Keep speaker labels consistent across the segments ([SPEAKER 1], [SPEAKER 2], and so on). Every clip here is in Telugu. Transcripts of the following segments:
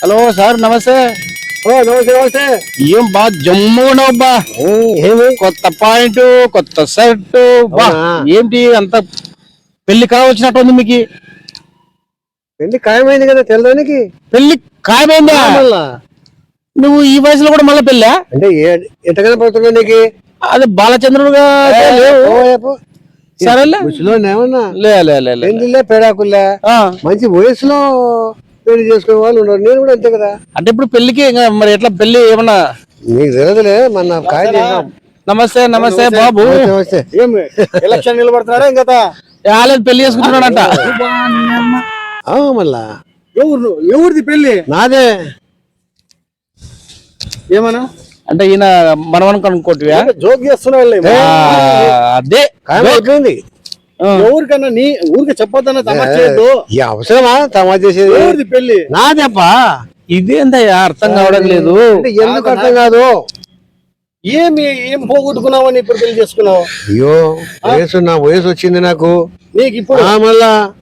[SPEAKER 1] హలో సార్ నమస్తే.
[SPEAKER 2] ఓ నమస్తే నమస్తే.
[SPEAKER 1] ఏం బా జమ్ము ఉన్నావు బా.
[SPEAKER 2] ఏమి?
[SPEAKER 1] కొత్త పాయింట్ కొత్త షర్ట్ బా? ఏంటి అంత పెళ్ళి కావచ్చినట్టు ఉంది మీకు?
[SPEAKER 2] పెళ్ళి ఖాయమైంది కదా తెల్లదానికి
[SPEAKER 1] పెళ్ళి ఖాయమైందా?
[SPEAKER 2] మళ్ళా?
[SPEAKER 1] నువ్వు ఈ వయసులో కూడా మళ్ళీ పెళ్ళా?
[SPEAKER 2] అంటే ఎంత కనపడుతున్నా నీకు?
[SPEAKER 1] అది బాలచంద్రుడుగా లేవు. సరేలే.
[SPEAKER 2] ముసలో ఏమన్నా?
[SPEAKER 1] లే లే లే
[SPEAKER 2] పెడాకులే మంచి వయసులో పెళ్ళి చేసుకునే వాళ్ళు ఉన్నారు. నేను కూడా అంతే కదా.
[SPEAKER 1] అంటే ఇప్పుడు పెళ్ళికి ఇంకా మరి ఎట్లా పెళ్ళి ఏమన్నా?
[SPEAKER 2] నీకు తెలియదులే మన కాయ.
[SPEAKER 1] నమస్తే నమస్తే బాబు.
[SPEAKER 2] నమస్తే,
[SPEAKER 3] ఎలక్షన్ నిలబడుతున్నాడా ఇంకా
[SPEAKER 1] రాలేదు పెళ్ళి చేసుకుంటున్నాడంట.
[SPEAKER 2] మళ్ళా.
[SPEAKER 3] ఎవరు ఎవరిది పెళ్ళి
[SPEAKER 2] నాదే.
[SPEAKER 3] ఏమన్నా?
[SPEAKER 1] అంటే ఈయన మనవను కనుక్కోటివా
[SPEAKER 3] జోక్ చేస్తున్నావు
[SPEAKER 1] అదే.
[SPEAKER 2] అయిపోయింది.
[SPEAKER 3] ఎవరికన్నా నీ ఊరికి చెప్పొద్దన్న తమాషా చేయొద్దు.
[SPEAKER 2] ఈ అవసరమా తమాషా చేసేది?
[SPEAKER 3] ఎవరిది పెళ్ళి
[SPEAKER 2] నాదేపా?
[SPEAKER 1] ఇదేందయ్యా? అర్థం కావడం లేదు.
[SPEAKER 2] అంటే ఎందుకు అర్థం కాదు?
[SPEAKER 3] ఏమి ఏం పోగొట్టుకున్నావని ఇప్పుడు పెళ్ళి చేసుకున్నావు?
[SPEAKER 2] అయ్యో వయసు నా వయసు వచ్చింది నాకు.
[SPEAKER 3] నీకు ఇప్పుడు?
[SPEAKER 2] ఆ మళ్ళా?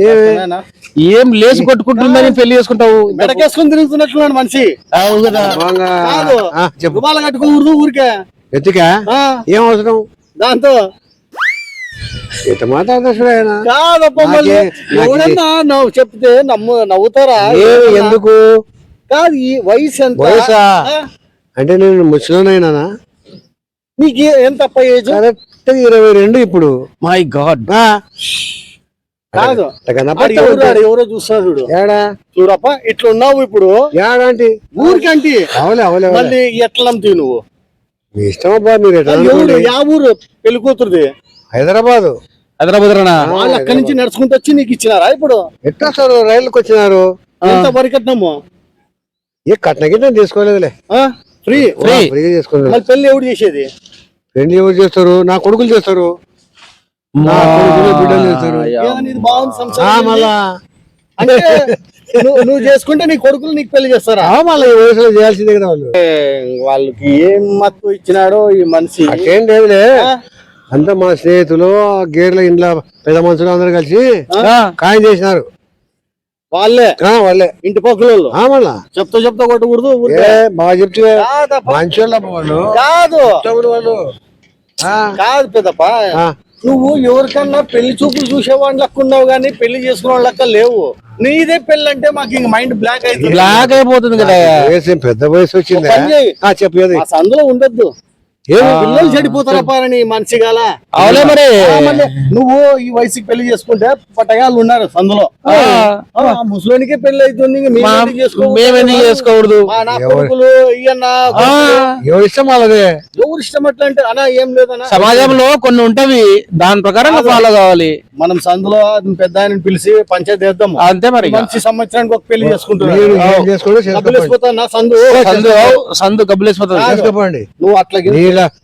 [SPEAKER 2] ఏమి
[SPEAKER 3] నాయనా,
[SPEAKER 1] ఏం లేచి కొట్టుకుంటుందని పెళ్ళి చేసుకుంటావు?
[SPEAKER 3] మెడకేసుకుని తిరుగుతున్నట్టున్నాడు మనిషి.
[SPEAKER 1] అవును కదా.
[SPEAKER 2] బాగా-
[SPEAKER 3] కాదు.
[SPEAKER 2] ఆ, చెప్పు.
[SPEAKER 3] రుమాల కట్టుకోకూడదు ఊరికే.
[SPEAKER 2] ఎత్తికా
[SPEAKER 3] ఆ,
[SPEAKER 2] ఏం అవసరం?
[SPEAKER 3] దాంతో
[SPEAKER 2] ఆయన?
[SPEAKER 3] కాదప్ప మళ్ళీ ఎవడన్నా నవ్వు చెప్తే నమ్ము నవ్వుతారా?
[SPEAKER 2] ఎందుకు?
[SPEAKER 3] కాదు ఈ వయసు ఎంత?
[SPEAKER 2] వయసా? అంటే నేను ముసలినైనా
[SPEAKER 3] నీకు ఎంత ఏజ్?
[SPEAKER 2] కరెక్ట్ ఇరవై రెండు ఇప్పుడు.
[SPEAKER 1] మై గాడ్
[SPEAKER 3] కాదు. ఎవరు చూడు.
[SPEAKER 2] ఏడా?
[SPEAKER 3] చూడప్ప ఇట్లా ఉన్నావు ఇప్పుడు
[SPEAKER 2] ఏడాంటి
[SPEAKER 3] ఊరికంటి.
[SPEAKER 2] అవలే అవలే.
[SPEAKER 3] మళ్ళీ ఎట్లా నమ్ముతావు నువ్వు?
[SPEAKER 2] మీ ఇష్టం అబ్బా మీరు ఎట్లా.
[SPEAKER 3] యా ఊరు? పెళ్ళి కూతురుది
[SPEAKER 2] హైదరాబాదు.
[SPEAKER 1] హైదరాబాద్ రానా
[SPEAKER 3] వాళ్ళు అక్కడి నుంచి నడుచుకుంటూ వచ్చి నీకు ఇచ్చినారా ఇప్పుడు?
[SPEAKER 2] ఎట్లా వస్తారు రైలుకి వచ్చినారు?
[SPEAKER 3] ఎంత వరకట్నము
[SPEAKER 2] ఏ కట్న గిట్ట తీసుకోలేదులే.
[SPEAKER 3] ఫ్రీ. మళ్ళీ పెళ్ళి ఎవడు చేసేది?
[SPEAKER 2] పెళ్ళి ఎవరు చేస్తారు? నా కొడుకులు చేస్తారు. నా కొడుకులు బిడ్డలు చేస్తారు.
[SPEAKER 3] బాగుంది
[SPEAKER 2] ఆ,
[SPEAKER 3] సంసారం
[SPEAKER 2] మళ్ళా.
[SPEAKER 3] అంటే నువ్వు నువ్వు చేసుకుంటే నీ కొడుకులు నీకు పెళ్ళి చేస్తారా?
[SPEAKER 2] ఆ, మళ్ళా ఈ వయసులో చేయాల్సిందే కదా వాళ్ళు.
[SPEAKER 3] వాళ్ళకి ఏం మత్తు ఇచ్చినాడో ఈ మనిషి.
[SPEAKER 2] అట్టేం లేదులే.
[SPEAKER 3] ఆ?
[SPEAKER 2] అంతా మా స్నేహితులు ఆ గేర్ల ఇంట్లో పెద్ద మనుషులు అందరు కలిసి
[SPEAKER 1] ఆ,
[SPEAKER 2] ఖాయం చేసినారు.
[SPEAKER 3] వాళ్ళే?
[SPEAKER 2] ఆ, వాళ్ళే.
[SPEAKER 3] ఇంటి పక్కల
[SPEAKER 2] మళ్ళా.
[SPEAKER 3] చెప్తా చెప్తా కొట్టకూడదు.
[SPEAKER 2] బాగా చెప్తే వాళ్ళు.
[SPEAKER 3] కాదు.
[SPEAKER 2] వాళ్ళు. ఆ,
[SPEAKER 3] కాదు పెద్దప్ప. నువ్వు ఎవరికన్నా పెళ్ళి చూపులు చూసేవాళ్ళు లెక్క ఉన్నావు కానీ పెళ్ళి చేసుకునే వాళ్ళ లెక్క లేవు. నీదే పెళ్ళి అంటే మాకు ఇంక మైండ్ బ్లాక్ అవుతుంది
[SPEAKER 1] బ్లాక్ అయిపోతుంది కదా.
[SPEAKER 2] పెద్ద వయసు వచ్చిందా.
[SPEAKER 3] పని చేయి.
[SPEAKER 2] ఆ, చెప్పు ఏది?
[SPEAKER 3] ఆ సందులో ఉండొద్దు.
[SPEAKER 2] ఏమి
[SPEAKER 3] పిల్లలు చెడిపోతారా పారని మనిషి గాల
[SPEAKER 1] అవులే మరి?
[SPEAKER 3] నువ్వు ఈ వయసుకి పెళ్ళి చేసుకుంటే పట్టగాళ్ళు ఉన్నారు సందులో.
[SPEAKER 1] ఆ,
[SPEAKER 3] ఆ, ఆ. ముసలోనికే పెళ్ళి అవుతుంది ఇంక మేము చేసుకోకూడదు?
[SPEAKER 2] ఎవరి? ఇష్టం వాళ్ళదే?
[SPEAKER 3] ఎవరు ఇష్టం అట్లా అంటే అనా ఏం లేదనా
[SPEAKER 1] సమాజంలో కొన్ని ఉంటవి దాని ప్రకారం ఫాలో కావాలి.
[SPEAKER 3] మనం సందులో పెద్ద ఆయన పిలిచి పంచాయతీ వేద్దాము
[SPEAKER 1] అంతే మరి.
[SPEAKER 3] మంచి సంవత్సరానికి ఒక పెళ్ళి
[SPEAKER 2] మీరు
[SPEAKER 3] వేసిపోతా నా సందు
[SPEAKER 1] సందు సందు గబ్బులేసిపోతుంది
[SPEAKER 2] చేసుకోండి
[SPEAKER 3] నువ్వు అట్లా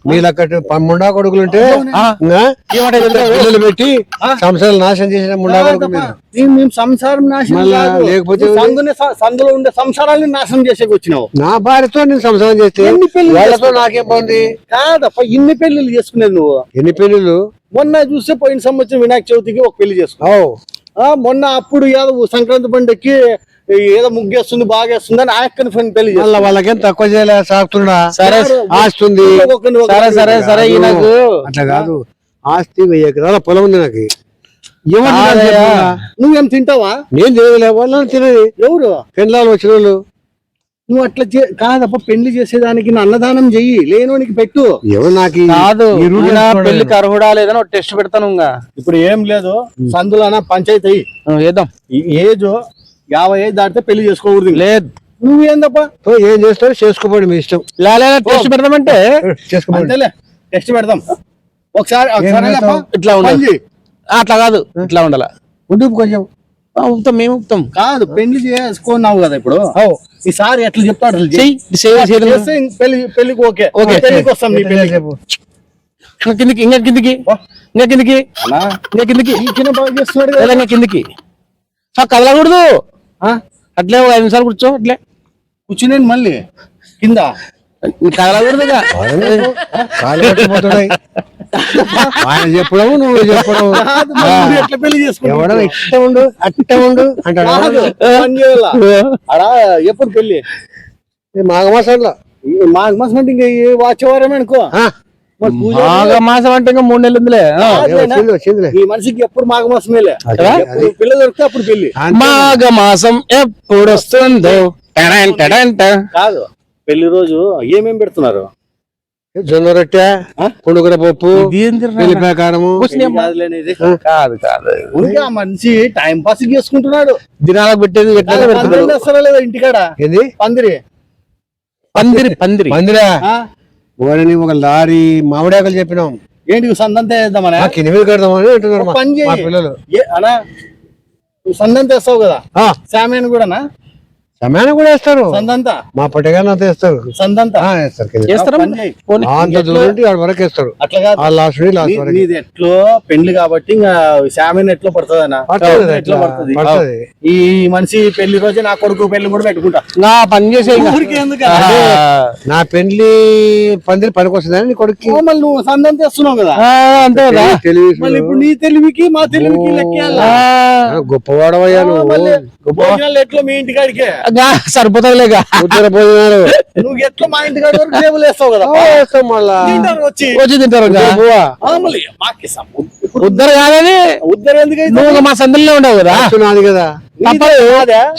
[SPEAKER 2] నీళ్ళ కట్టి ముండా కొడుకులు ఉంటే
[SPEAKER 1] ఆ,
[SPEAKER 2] ఇంకా
[SPEAKER 1] ఏమంటే
[SPEAKER 2] పిల్లలు పెట్టి సంవత్సరాలు నాశనం చేసిన ముండా మీరు.
[SPEAKER 3] మేము మేము సంసారం నాశనం.
[SPEAKER 2] లేకపోతే
[SPEAKER 3] సందులో ఉండే సంసారాన్ని నాశనం చేసేకి వచ్చినావు.
[SPEAKER 2] నా భార్యతో నేను సంసారం చేస్తే వాళ్ళతో నాకేం బాగుంది?
[SPEAKER 3] కాదప్ప ఇన్ని పెళ్ళిళ్ళు చేసుకునేది నువ్వు.
[SPEAKER 2] ఎన్ని పెళ్ళిళ్ళు?
[SPEAKER 3] మొన్న చూస్తే పోయిన సంవత్సరం వినాయక చవితికి ఒక పెళ్ళి చేసుకున్నావు మొన్న అప్పుడు ఏదో సంక్రాంతి పండుగకి ఏదో ముగ్గేస్తుంది బాగేస్తుంది అని ఆ అక్కని ఫ్రెండ్
[SPEAKER 2] పెళ్ళి
[SPEAKER 3] చేసుకున్నావు.
[SPEAKER 2] వాళ్ళకేం తక్కువ చేయలే సాగుతుండా
[SPEAKER 1] సరే
[SPEAKER 2] ఆస్తుంది.
[SPEAKER 1] సరే సరే సరే ఈయనకు.
[SPEAKER 2] అట్లా కాదు. ఆస్తి వెయ్యి ఎకరాల పొలం ఉంది నాకు. చెప్పు?
[SPEAKER 3] నువ్వేం తింటావా?
[SPEAKER 2] నేను తినలే వాళ్ళని తినది.
[SPEAKER 3] ఎవరు?
[SPEAKER 2] పెళ్ళాలు వచ్చిన వాళ్ళు
[SPEAKER 3] నువ్వు అట్లా చే- కాదప్ప పెళ్ళి చేసేదానికి అన్నదానం చెయ్యి లేనోనికి పెట్టు.
[SPEAKER 2] ఎవరు నాకు
[SPEAKER 1] కాదు పెళ్ళికి అర్హుడా లేదని ఒక టెస్ట్ పెడతాను ఇంకా.
[SPEAKER 3] ఇప్పుడు ఏం లేదు సందులోన పంచాయతీ ఈ ఏజ్ యాభై ఏజ్ దాటితే పెళ్ళి చేసుకోకూడదు.
[SPEAKER 1] లేదు.
[SPEAKER 3] నువ్వేందప్ప
[SPEAKER 2] ఓ, ఏం చేస్తారో చేసుకోండి మీ ఇష్టం.
[SPEAKER 1] లే టెస్ట్ పెడదామంటే.
[SPEAKER 2] చేసుకోండి
[SPEAKER 3] అంతేలే టెస్ట్ పెడదాం. ఒకసారి
[SPEAKER 2] చేస్తావు?
[SPEAKER 1] ఇట్లా ఉండాలి అట్లా కాదు ఇట్లా ఉండాల.
[SPEAKER 2] ఉండు కొంచెం.
[SPEAKER 1] ఆ, ఉప్తాం మేము ఉప్తాం
[SPEAKER 3] కాదు పెళ్ళి చేసుకున్నావు కదా ఇప్పుడు?
[SPEAKER 2] ఓ,
[SPEAKER 3] ఈసారి ఎట్లా చెప్తాడు పెళ్ళి పెళ్ళికి ఓకే.
[SPEAKER 1] ఓకే.
[SPEAKER 3] పెళ్ళికి వస్తాం నీ
[SPEAKER 1] ఇంకా కిందికి ఇంకా కిందికి? ఇంకా కిందికి? ఇంకా కిందికి? ఇంకా కిందికి? ఆ, కదలకూడదు.
[SPEAKER 3] ఆ?
[SPEAKER 1] అట్లే ఐదు నిమిషాలు కూర్చో అట్లే.
[SPEAKER 3] కూర్చునేది మళ్ళీ. కింద.
[SPEAKER 2] ఆయన చెప్పడం నువ్వు చెప్పడం.
[SPEAKER 3] ఎట్లా పెళ్ళి చేసుకుంటావు
[SPEAKER 2] ఎవడో ఇట్ట ఉండు అట్ట ఉండు అంటాడు.
[SPEAKER 3] ఎప్పుడు
[SPEAKER 2] పెళ్ళి? మాఘమాసంలో.
[SPEAKER 3] ఈ మాఘ మాసం అంటే ఇంకా వారం అనుకో.
[SPEAKER 2] ఆ,
[SPEAKER 3] మరి పూజ
[SPEAKER 1] మాఘ మాసం అంటే ఇంకా మూడు నెలలు ఉందిలే.
[SPEAKER 3] ఈ మనిషికి ఎప్పుడు మాఘ మాసమేలే
[SPEAKER 2] అదే,
[SPEAKER 3] ఎప్పుడు పిల్ల దొరికితే అప్పుడు పెళ్ళి.
[SPEAKER 2] అంతే.
[SPEAKER 1] మాఘ మాసం ఎప్పుడు వస్తుందో.
[SPEAKER 3] కాదు. పెళ్ళి రోజు ఏమేం పెడుతున్నారు?
[SPEAKER 2] జొన్న రొట్టె? పునుగుల పప్పు కారము.
[SPEAKER 1] కాదు కాదు.
[SPEAKER 3] మనిషి టైం పాస్ చేసుకుంటున్నాడు.
[SPEAKER 1] దినాలకు పెట్టేది
[SPEAKER 3] పందిరి లేదా ఇంటికాడ?
[SPEAKER 2] ఏంది?
[SPEAKER 3] పందిరి.
[SPEAKER 1] పందిరి పందిరి.
[SPEAKER 2] మందిరా
[SPEAKER 3] ఆ?
[SPEAKER 2] ఓడని ఒక లారీ మామిడాకులు చెప్పినాం.
[SPEAKER 3] ఏంటి సందంతా వేద్దామనే
[SPEAKER 2] ఆ కింద మీద కడదామని అంటున్నారు మా- పిల్లలు.
[SPEAKER 3] ఏ అనా నువ్వు సందంతా వేస్తావు కదా?
[SPEAKER 2] ఆ,
[SPEAKER 3] సామాన్ కూడానా?
[SPEAKER 2] సమయాన్ని కూడా వేస్తారు.
[SPEAKER 3] సందంతా?
[SPEAKER 2] మా పట్టగానే అంత వేస్తారు.
[SPEAKER 3] సందంతా?
[SPEAKER 2] ఆ, వేస్తారు.
[SPEAKER 1] చేస్తారా
[SPEAKER 2] అంత ఆడ వరకు వేస్తారు.
[SPEAKER 3] అట్లా కాదు.
[SPEAKER 2] ఆ లాస్ట్ వరకు.
[SPEAKER 3] ఎట్లో పెళ్ళి కాబట్టి ఇంకా సామాన్ ఎట్లా పడుతుందనా
[SPEAKER 2] పడుతుంది
[SPEAKER 3] ఎట్లా పడుతుంది. ఈ మనిషి పెళ్ళి రోజే నా కొడుకు పెళ్ళి కూడా పెట్టుకుంటా.
[SPEAKER 1] నా పని చేసే
[SPEAKER 2] నా పెళ్ళి పందిరి పనికి వస్తుందని నీ కొడుక్కి?
[SPEAKER 3] ఓ, మళ్ళీ నువ్వు సందంతా వేస్తున్నావు కదా?
[SPEAKER 1] ఆ, అంతే కదా?
[SPEAKER 2] తెలివి
[SPEAKER 3] ఇప్పుడు నీ తెలివికి మా తెలివికి లెక్కేయాలా?
[SPEAKER 1] ఆ,
[SPEAKER 2] గొప్పవాడవయ్యా నువ్వు.
[SPEAKER 3] భోజనాలు ఎట్లా మీ ఇంటికాడికే?
[SPEAKER 1] గా,
[SPEAKER 2] భోజనాలు.
[SPEAKER 3] నువ్వు ఎట్లా మా ఇంటికాడి వరకు టేబుల్ వేస్తావు కదా?
[SPEAKER 2] వేస్తాం మళ్ళా.
[SPEAKER 3] వచ్చి.
[SPEAKER 1] వచ్చి తింటారు ఉద్దరు కాదని
[SPEAKER 3] ఉద్దరు ఎందుకు
[SPEAKER 1] నువ్వు మా సందులో ఉండవు కదా.
[SPEAKER 2] నాది కదా.
[SPEAKER 3] తప్పదు.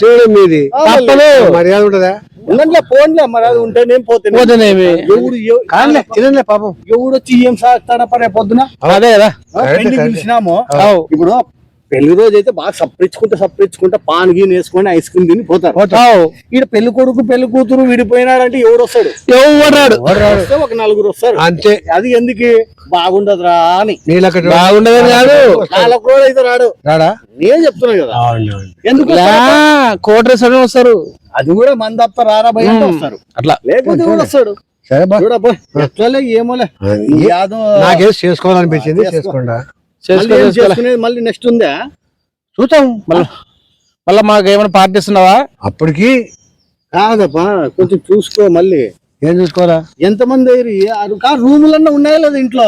[SPEAKER 2] చేయడం మీది.
[SPEAKER 1] తప్పదు.
[SPEAKER 2] మర్యాద ఉంటదా?
[SPEAKER 3] ఉందంటే ఫోన్లే మరి అది ఉంటే నేను పోతే.
[SPEAKER 1] పోతేనేమి?
[SPEAKER 3] ఎవడు
[SPEAKER 2] కాదులే పాపం.
[SPEAKER 3] ఎవడు వచ్చి ఏం సాగుతాడా పరే పొద్దున.
[SPEAKER 1] అదే కదా.
[SPEAKER 3] పిలిచినాము. ఇప్పుడు పెళ్ళి రోజు అయితే బాగా సప్పరించుకుంటా సప్పరించుకుంటా పాన్ గీన్ వేసుకొని ఐస్ క్రీమ్ తిని పోతారు. ఈడ పెళ్ళి కొడుకు పెళ్ళి కూతురు విడిపోయినాడంటే ఎవడు వస్తాడు?
[SPEAKER 1] ఎవడు
[SPEAKER 3] వస్తే ఒక నలుగురు వస్తారు.
[SPEAKER 2] అంతే.
[SPEAKER 3] అది ఎందుకు? బాగుండదురా అని.
[SPEAKER 2] నీళ్ళక్కడ
[SPEAKER 1] బాగుండదని కాదు.
[SPEAKER 3] నాలుగు రోజులు అయితే రాడు.
[SPEAKER 2] రాడా?
[SPEAKER 3] నేను చెప్తున్నా కదా. ఎందుకు
[SPEAKER 1] ఇలా
[SPEAKER 3] వస్తాడు?
[SPEAKER 1] కోట రేసుకొని వస్తారు.
[SPEAKER 3] అది కూడా మంది తప్ప రారా భయ వస్తారు.
[SPEAKER 1] అట్లా.
[SPEAKER 3] లేకపోతే కూడా వస్తాడు?
[SPEAKER 2] సరే బా.
[SPEAKER 3] చూడబ్బా ఎట్లలే ఏమోలే. ఈ యాదవ్
[SPEAKER 2] నాకేం చేసుకోవాలనిపించింది చేసుకోండా.
[SPEAKER 3] చేసుకునేది మళ్ళీ నెక్స్ట్ ఉందా?
[SPEAKER 2] చూద్దాం.
[SPEAKER 1] మళ్ళా మళ్ళా మాకు ఏమైనా పార్టీస్తున్నావా
[SPEAKER 2] అప్పటికి
[SPEAKER 3] కాదప్పా కొంచెం చూసుకో మళ్ళీ.
[SPEAKER 2] ఏం చూసుకోవాలా
[SPEAKER 3] ఎంతమంది రూములన్నా ఉన్నాయా లేదా ఇంట్లో?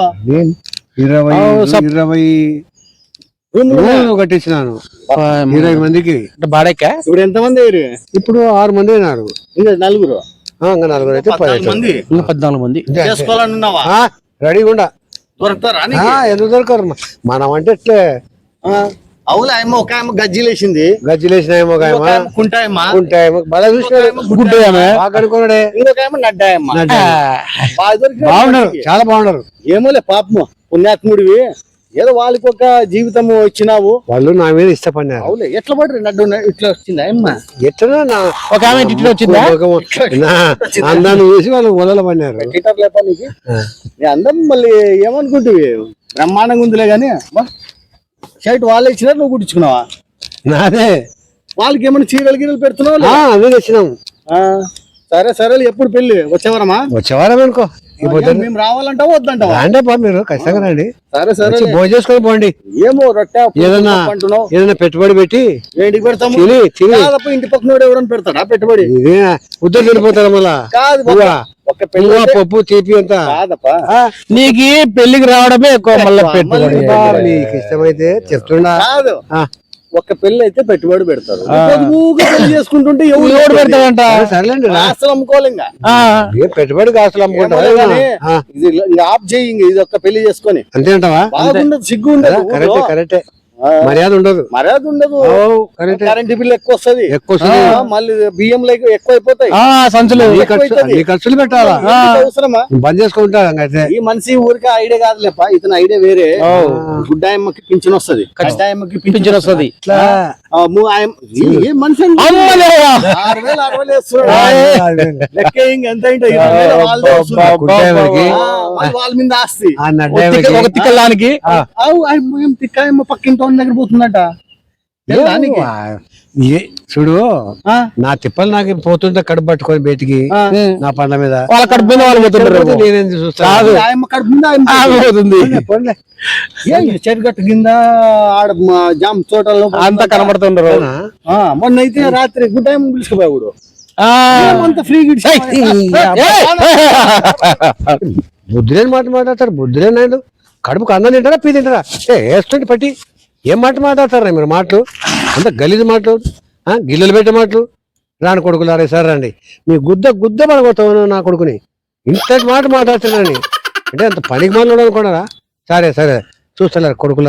[SPEAKER 2] ఇరవై ఇరవై కట్టించినాను ఇరవై మందికి.
[SPEAKER 1] అంటే బాడెక్కా
[SPEAKER 3] ఇప్పుడు ఎంతమంది అయ్యారు?
[SPEAKER 2] ఇప్పుడు ఆరు మంది అయినారు.
[SPEAKER 3] ఇంకా నలుగురు.
[SPEAKER 2] ఆ, ఇంకా నలుగురు అయితే పది
[SPEAKER 3] పద్నాలుగు మంది.
[SPEAKER 1] ఇంకా పద్నాలుగు మంది.
[SPEAKER 2] రెడీగా ఉండా.
[SPEAKER 3] దొరుకుతారా?
[SPEAKER 2] ఎందుకు దొరకరు? మనం అంటే ఎట్లే
[SPEAKER 3] ఆ, అవులే ఆయమ్మ ఒక ఆయమ్మ గజ్జిలేసింది
[SPEAKER 2] గజ్జిలేసినాయేమో ఒక
[SPEAKER 3] ఒక
[SPEAKER 2] ఆయమ
[SPEAKER 3] ఆయమ్మ. కుంటాయమ్మ.
[SPEAKER 2] ఉంటాయేమో బాగా చూసినాడు
[SPEAKER 1] గుడ్డేమే
[SPEAKER 2] బాగా కనుక్కున్నాడే.
[SPEAKER 3] ఇంకొక ఆయమ్మ నడ్డాయమ్మ. బాగా దొరికినాడు
[SPEAKER 2] బాగున్నారు. చాలా బాగున్నారు.
[SPEAKER 3] ఏమోలే పాపము. పుణ్యాత్ముడివి. ఏదో వాళ్ళకి ఒక జీవితం ఇచ్చినావు.
[SPEAKER 2] వాళ్ళు నా మీద ఇష్టపడినారు.
[SPEAKER 3] అవులే ఎట్లా పడరు నడ్డు ఇట్లా వచ్చింది ఆయమ్మ
[SPEAKER 2] ఎట్లా నా
[SPEAKER 1] ఒక ఆమె ఇట్లా వచ్చిందా?
[SPEAKER 2] అందాన్ని చూసి వాళ్ళు మొదలు పడినారు.
[SPEAKER 3] గిటార్ లేపా నీకు? నీ అందం మళ్ళీ ఏమనుకుంటువి? బ్రహ్మాండంగా ఉందిలే గానీ షర్ట్ వాళ్ళే ఇచ్చినారు నువ్వు కుట్టించుకున్నావా
[SPEAKER 2] నాదే.
[SPEAKER 3] వాళ్ళకి ఏమైనా చీరలు గీరలు పెడుతున్నావు
[SPEAKER 2] అన్నీ తెచ్చినాం.
[SPEAKER 3] సరే సరే ఎప్పుడు పెళ్ళి వచ్చేవారమ్మా
[SPEAKER 2] వచ్చేవారం అనుకో.
[SPEAKER 3] మేము రావాలంటావా వద్దంటావా?
[SPEAKER 2] రాండి బా మీరు ఖచ్చితంగా రండి.
[SPEAKER 3] సరే సరే.
[SPEAKER 2] వచ్చి భోజనం చేసుకొని పోండి.
[SPEAKER 3] ఏమో రొట్టె
[SPEAKER 2] ఏదన్నా
[SPEAKER 3] అంటున్నావు
[SPEAKER 2] ఏదైనా పెట్టుబడి పెట్టి
[SPEAKER 3] ఏంటికి పెడతాము.
[SPEAKER 2] తిని తిని
[SPEAKER 3] కాదప్ప ఇంటి పక్కన ఎవరైనా పెడతాడా పెట్టుబడి?
[SPEAKER 2] ఇదే ఉద్దరు వెళ్ళిపోతారు మళ్ళా.
[SPEAKER 3] కాదు
[SPEAKER 2] పప్పు తీపి అంతా.
[SPEAKER 1] నీకు పెళ్ళికి రావడమే ఎక్కువ మళ్ళీ. పెట్టుబడి.
[SPEAKER 2] మీకు ఇష్టమైతే చెప్తుండా.
[SPEAKER 3] ఒక్క పెళ్ళి అయితే పెట్టుబడి పెడతారు. పెళ్ళి చేసుకుంటుంటే ఎవరు
[SPEAKER 1] పెడతాడంట
[SPEAKER 2] సరే, సర్లేండి రా.
[SPEAKER 3] అసలు అమ్ముకోవాలి ఇంకా
[SPEAKER 1] ఆ,
[SPEAKER 2] ఏ పెట్టుబడి కాసులు అమ్ముకుంటారా?
[SPEAKER 3] ఇది ఆఫ్ చేయి ఇంక ఇది ఒక్క పెళ్ళి చేసుకొని.
[SPEAKER 2] అంతే. అంటావా
[SPEAKER 3] బాగుండదు సిగ్గు ఉండదు
[SPEAKER 2] కరెక్టే. కరెక్టే. మర్యాద ఉండదు.
[SPEAKER 3] మర్యాద ఉండదు. కరెంట్ బిల్ ఎక్కువ వస్తది.
[SPEAKER 2] ఎక్కువ
[SPEAKER 3] మళ్ళీ బియ్యం లేక ఎక్కువ అయిపోతాయి
[SPEAKER 1] ఆ, సంచులు.
[SPEAKER 2] ఖర్చులు పెట్టాలా?
[SPEAKER 3] అవసరమా?
[SPEAKER 2] బంద్ చేసుకుంటా
[SPEAKER 3] ఈ మనిషి ఊరికే ఐడియా కాదులేపా ఇతను ఐడియా వేరే. గుడ్డాయమ్మకి పింఛన్ వస్తది. కష్టాయమ్మకి
[SPEAKER 1] పింఛన్ వస్తది.
[SPEAKER 3] ఏ మనిషి? ఆరు వేలు వేలు వాళ్ళ మీద ఆస్తి.
[SPEAKER 1] ఒక తిక్కలానికి
[SPEAKER 3] పక్కింటి దగ్గర పోతుందట.
[SPEAKER 2] చూడు
[SPEAKER 3] ఆ,
[SPEAKER 2] నా తిప్పలు నాకు పోతుంటే కడుపు పట్టుకొని బయటికి. నా పండ్ల మీద.
[SPEAKER 1] వాళ్ళ కడుపు మీద వాళ్ళు పోతుంటారు
[SPEAKER 2] నేనేం చూస్తా?
[SPEAKER 3] ఆయమ్మ కడుపు మీద ఆయమ్మ
[SPEAKER 1] ఆమె పోతుంది.
[SPEAKER 3] ఈ చెరుగట్టు కింద ఆడ జామ్ తోటల్లో
[SPEAKER 1] అంతా కనబడుతుండ్రు.
[SPEAKER 3] మొన్న అయితే రాత్రి గుడ్డాయమ్మ పిలుచుకుపోయాడు
[SPEAKER 1] ఆ.
[SPEAKER 2] అంత ఫ్రీ గిడ్స్
[SPEAKER 1] ఏయ్, ఏయ్,
[SPEAKER 2] బుద్ధి లేని మాట మాట్లాడతారు బుద్ధి లేని ఆయన. కడుపుకు అన్నం తింటారా పీ తింటారా? ఏ వేస్తుంది పట్టి. ఏం మాట మాట్లాడతారా మీరు మాటలు? అంత గలీజ్ మాటలు? ఆ, గిల్లలు పెట్టే మాటలు? రాని కొడుకులారే సార్ రండి. మీ గుద్ద గుద్ద పడగొస్తాను నా కొడుకుని. ఇంతటి మాట మాట్లాడుతున్నాను అంటే అంత పనికి మాట్లాడనుకున్నారా సరే సరే. చూస్తలేరు కొడుకులారా